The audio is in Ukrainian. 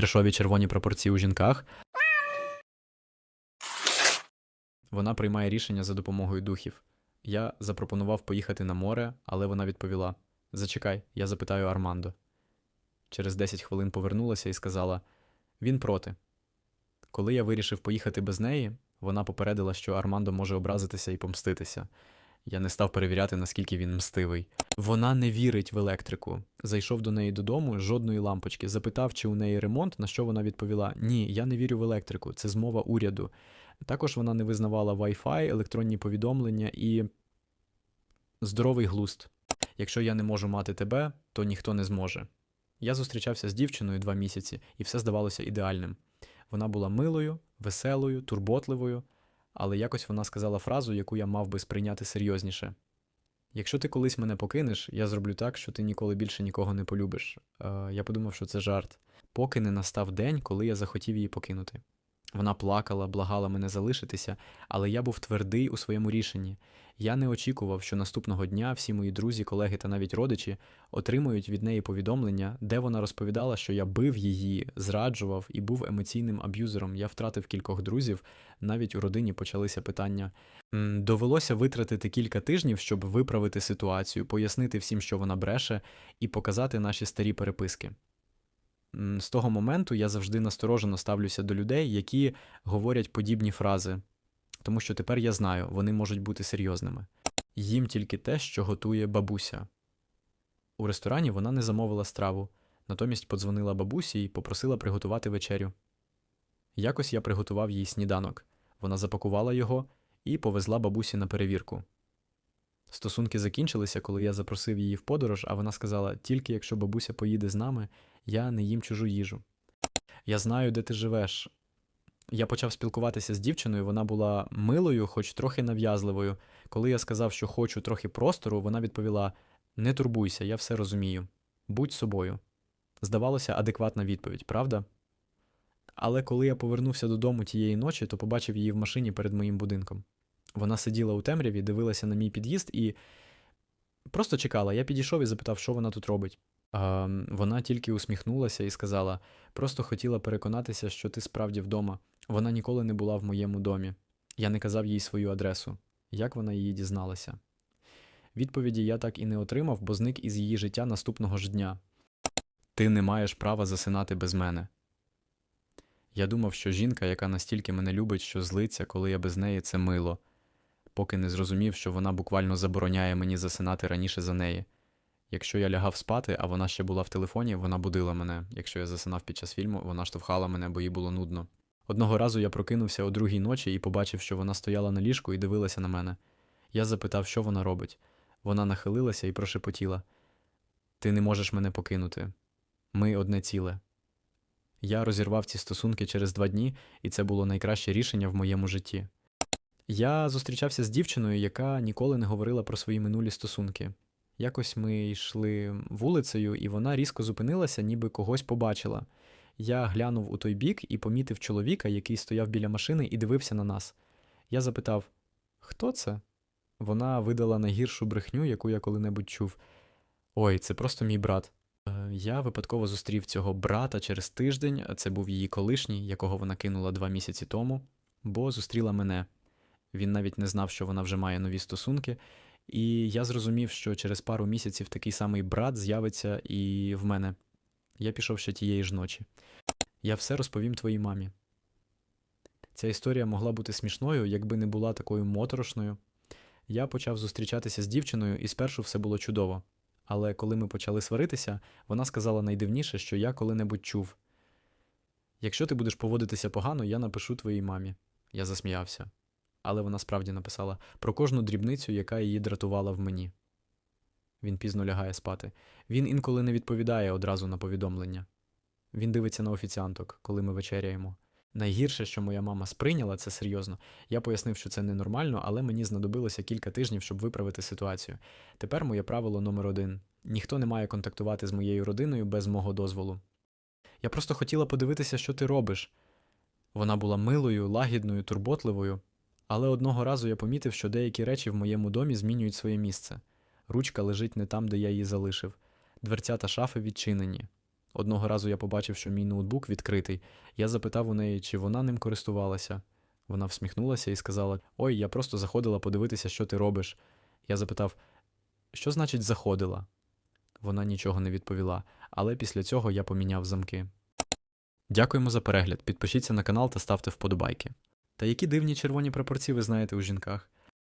трешові червоні пропорції у жінках. Вона приймає рішення за допомогою духів. Я запропонував поїхати на море, але вона відповіла: Зачекай, я запитаю Армандо. Через 10 хвилин повернулася і сказала: Він проти. Коли я вирішив поїхати без неї, вона попередила, що Армандо може образитися і помститися. Я не став перевіряти, наскільки він мстивий. Вона не вірить в електрику. Зайшов до неї додому, жодної лампочки. Запитав, чи у неї ремонт, на що вона відповіла: Ні, я не вірю в електрику, це змова уряду. Також вона не визнавала Wi-Fi, електронні повідомлення і здоровий глузд. Якщо я не можу мати тебе, то ніхто не зможе. Я зустрічався з дівчиною два місяці, і все здавалося ідеальним. Вона була милою, веселою, турботливою, але якось вона сказала фразу, яку я мав би сприйняти серйозніше. Якщо ти колись мене покинеш, я зроблю так, що ти ніколи більше нікого не полюбиш. Е, я подумав, що це жарт, поки не настав день, коли я захотів її покинути. Вона плакала, благала мене залишитися, але я був твердий у своєму рішенні. Я не очікував, що наступного дня всі мої друзі, колеги та навіть родичі отримують від неї повідомлення, де вона розповідала, що я бив її, зраджував і був емоційним аб'юзером. Я втратив кількох друзів. Навіть у родині почалися питання. Довелося витратити кілька тижнів, щоб виправити ситуацію, пояснити всім, що вона бреше, і показати наші старі переписки. З того моменту я завжди насторожено ставлюся до людей, які говорять подібні фрази, тому що тепер я знаю, вони можуть бути серйозними. Їм тільки те, що готує бабуся. У ресторані вона не замовила страву, натомість подзвонила бабусі і попросила приготувати вечерю. Якось я приготував їй сніданок. Вона запакувала його і повезла бабусі на перевірку. Стосунки закінчилися, коли я запросив її в подорож, а вона сказала: тільки якщо бабуся поїде з нами, я не їм чужу їжу. Я знаю, де ти живеш. Я почав спілкуватися з дівчиною, вона була милою, хоч трохи нав'язливою. Коли я сказав, що хочу трохи простору, вона відповіла: Не турбуйся, я все розумію. Будь собою. Здавалося, адекватна відповідь, правда? Але коли я повернувся додому тієї ночі, то побачив її в машині перед моїм будинком. Вона сиділа у темряві, дивилася на мій під'їзд і просто чекала. Я підійшов і запитав, що вона тут робить. А, вона тільки усміхнулася і сказала: просто хотіла переконатися, що ти справді вдома. Вона ніколи не була в моєму домі. Я не казав їй свою адресу. Як вона її дізналася? Відповіді я так і не отримав, бо зник із її життя наступного ж дня. Ти не маєш права засинати без мене. Я думав, що жінка, яка настільки мене любить, що злиться, коли я без неї, це мило, поки не зрозумів, що вона буквально забороняє мені засинати раніше за неї. Якщо я лягав спати, а вона ще була в телефоні, вона будила мене. Якщо я засинав під час фільму, вона штовхала мене, бо їй було нудно. Одного разу я прокинувся о другій ночі і побачив, що вона стояла на ліжку і дивилася на мене. Я запитав, що вона робить. Вона нахилилася і прошепотіла: Ти не можеш мене покинути. Ми одне ціле. Я розірвав ці стосунки через два дні, і це було найкраще рішення в моєму житті. Я зустрічався з дівчиною, яка ніколи не говорила про свої минулі стосунки. Якось ми йшли вулицею, і вона різко зупинилася, ніби когось побачила. Я глянув у той бік і помітив чоловіка, який стояв біля машини і дивився на нас. Я запитав: Хто це? Вона видала найгіршу брехню, яку я коли-небудь чув. Ой, це просто мій брат. Е, Я випадково зустрів цього брата через тиждень. Це був її колишній, якого вона кинула два місяці тому, бо зустріла мене. Він навіть не знав, що вона вже має нові стосунки, і я зрозумів, що через пару місяців такий самий брат з'явиться і в мене. Я пішов ще тієї ж ночі. Я все розповім твоїй мамі. Ця історія могла бути смішною, якби не була такою моторошною. Я почав зустрічатися з дівчиною, і спершу все було чудово. Але коли ми почали сваритися, вона сказала найдивніше, що я коли-небудь чув. Якщо ти будеш поводитися погано, я напишу твоїй мамі. Я засміявся. Але вона справді написала про кожну дрібницю, яка її дратувала в мені. Він пізно лягає спати. Він інколи не відповідає одразу на повідомлення. Він дивиться на офіціанток, коли ми вечеряємо. Найгірше, що моя мама сприйняла це серйозно. Я пояснив, що це ненормально, але мені знадобилося кілька тижнів, щоб виправити ситуацію. Тепер моє правило номер один: ніхто не має контактувати з моєю родиною без мого дозволу. Я просто хотіла подивитися, що ти робиш. Вона була милою, лагідною, турботливою, але одного разу я помітив, що деякі речі в моєму домі змінюють своє місце. Ручка лежить не там, де я її залишив. Дверця та шафи відчинені. Одного разу я побачив, що мій ноутбук відкритий. Я запитав у неї, чи вона ним користувалася. Вона всміхнулася і сказала: Ой, я просто заходила подивитися, що ти робиш. Я запитав, що значить заходила? Вона нічого не відповіла, але після цього я поміняв замки. Дякуємо за перегляд. Підпишіться на канал та ставте вподобайки. Та які дивні червоні прапорці ви знаєте у жінках?